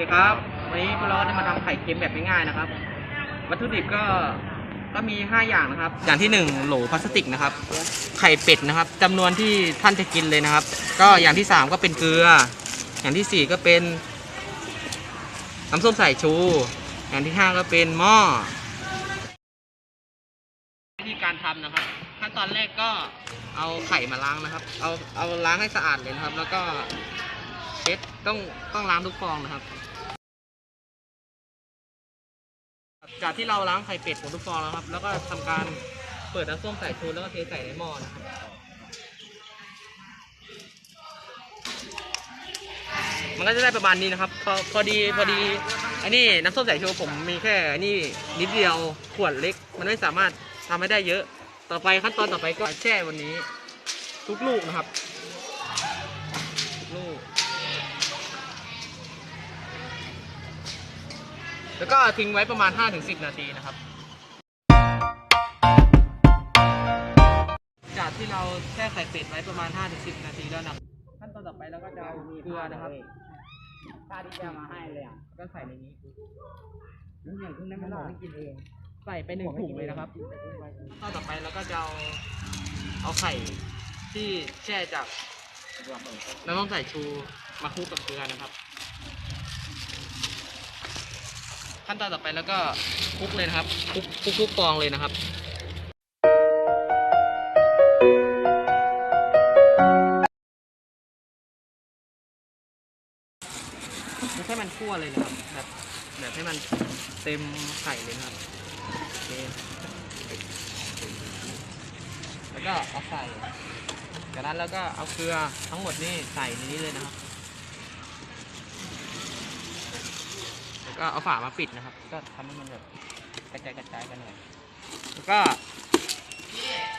สวัสดีครับวันนี้พวกเราจะมาทำไข่เค็มแบบง่ายๆนะครับ วัตถุดิบก็ก็มี 5 อย่างนะครับ อย่างที่ 1 โหลพลาสติกนะครับ ไข่เป็ดนะครับจำนวนที่ท่านจะกินเลยนะครับ ก็อย่างที่ 3 ก็เป็นเกลือ อย่างที่ 4 ก็เป็นน้ำส้มสายชู อย่างที่ 5 ก็เป็นหม้อวิธีการทำนะครับ ขั้นตอนแรกก็เอาไข่มาล้างนะครับ เอาเอาล้างให้สะอาดเลยนะครับ แล้วก็เช็ดต้องต้องล้างทุกฟองนะครับ จากที่เราล้างไข่เป็ดหมดทุกฟองแล้วครับ แล้วก็ทำการเปิดน้ำส้มสายชูแล้วก็เทใส่ในหม้อนะครับมันก็จะได้ประมาณนี้นะครับ พอพอดีพอดีอันนี้น้ำส้มสายชูผมมีแค่อันนี้นิดเดียวขวดเล็ก มันไม่สามารถทำให้ได้เยอะ ต่อไปขั้นตอนต่อไปก็แช่วันนี้ ทุกลูกนะครับ แล้วก็ทิ้งไว้ประมาณ 5-10 นาทีนะครับ จากที่เราแช่ไข่เป็ดไว้ประมาณ 5-10 นาทีแล้วนะครับขั้นตอนต่อไปเราก็จะเอาเกลือนะครับตาที่จะมาให้เลยอะก็ใส่ในนี้แล้วอย่างพวกนั้นมันบอกให้กินเอง ใส่ไปหนึ่งถุงเลยนะครับขั้นตอนต่อไปเราก็จะเอาเอาไข่ที่แช่จากน้ำส้มสายชูมาคลุกกับเกลือนะครับ ขั้นตอนต่อไปแล้วก็คลุกเลยนะครับคลุกคลุกทุกฟองเลยนะครับไม่ใช่มันคั่วเลยนะครับแบบแบบให้มันเต็มไข่เลยนะครับโอเคแล้วก็เอาใส่จากนั้นแล้วก็เอาเกลือทั้งหมดนี่ใส่ในนี้เลยนะครับ แล้ว ก็เอาฝามาปิดนะครับ ก็ทำให้มันแบบกระจายกระจายกันหน่อยแล้วก็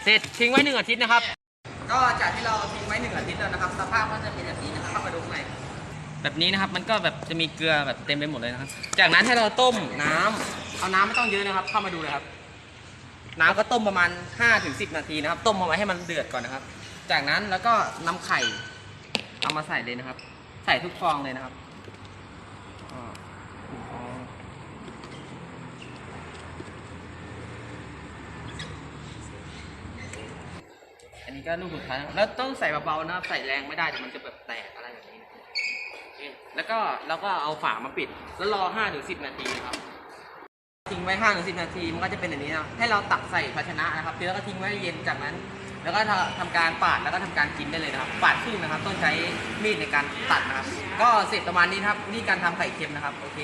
เสร็จทิ้งไว้หนึ่งอาทิตย์นะครับ ก็จากที่เราทิ้งไว้หนึ่งอาทิตย์แล้วนะครับ สภาพก็จะเป็นแบบนี้นะครับเข้ามาดูข้างในแบบนี้นะครับมันก็แบบจะมีเกลือแบบเต็มไปหมดเลยนะครับ จากนั้นให้เราต้มน้ำเอาน้ำไม่ต้องเยอะนะครับ เข้ามาดูเลยครับ น้ำก็ต้มประมาณ5ถึง10 นาทีนะครับ ต้มเอาไว้ให้มันเดือดก่อนนะครับ จากนั้นแล้วก็นำไข่เอามาใส่เลยนะครับ ใส่ทุกฟองเลยนะครับอ่าหนึ่งฟอง อันนี้ก็ลูกสุดท้ายนะครับแล้วต้องใส่เบาๆนะครับใส่แรงไม่ได้เดี๋ยวมันจะแบบแตกอะไรแบบนี้นะโอเคแล้วก็เราก็เอาฝามาปิด แล้วรอ5ถึง10 นาทีนะครับ ทิ้งไว้5ถึง10 นาทีมันก็จะเป็นอย่างนี้นะให้เราตักใส่ภาชนะนะครับแล้วก็ทิ้งไว้เย็นจากนั้น แล้วก็ทำการปาดแล้วก็ทำการกินได้เลยนะครับปาดครึ่งนะครับ ต้องใช้มีดในการตัดนะครับ ก็เสร็จประมาณนี้นะครับนี่การทำไข่เค็มนะครับโอเค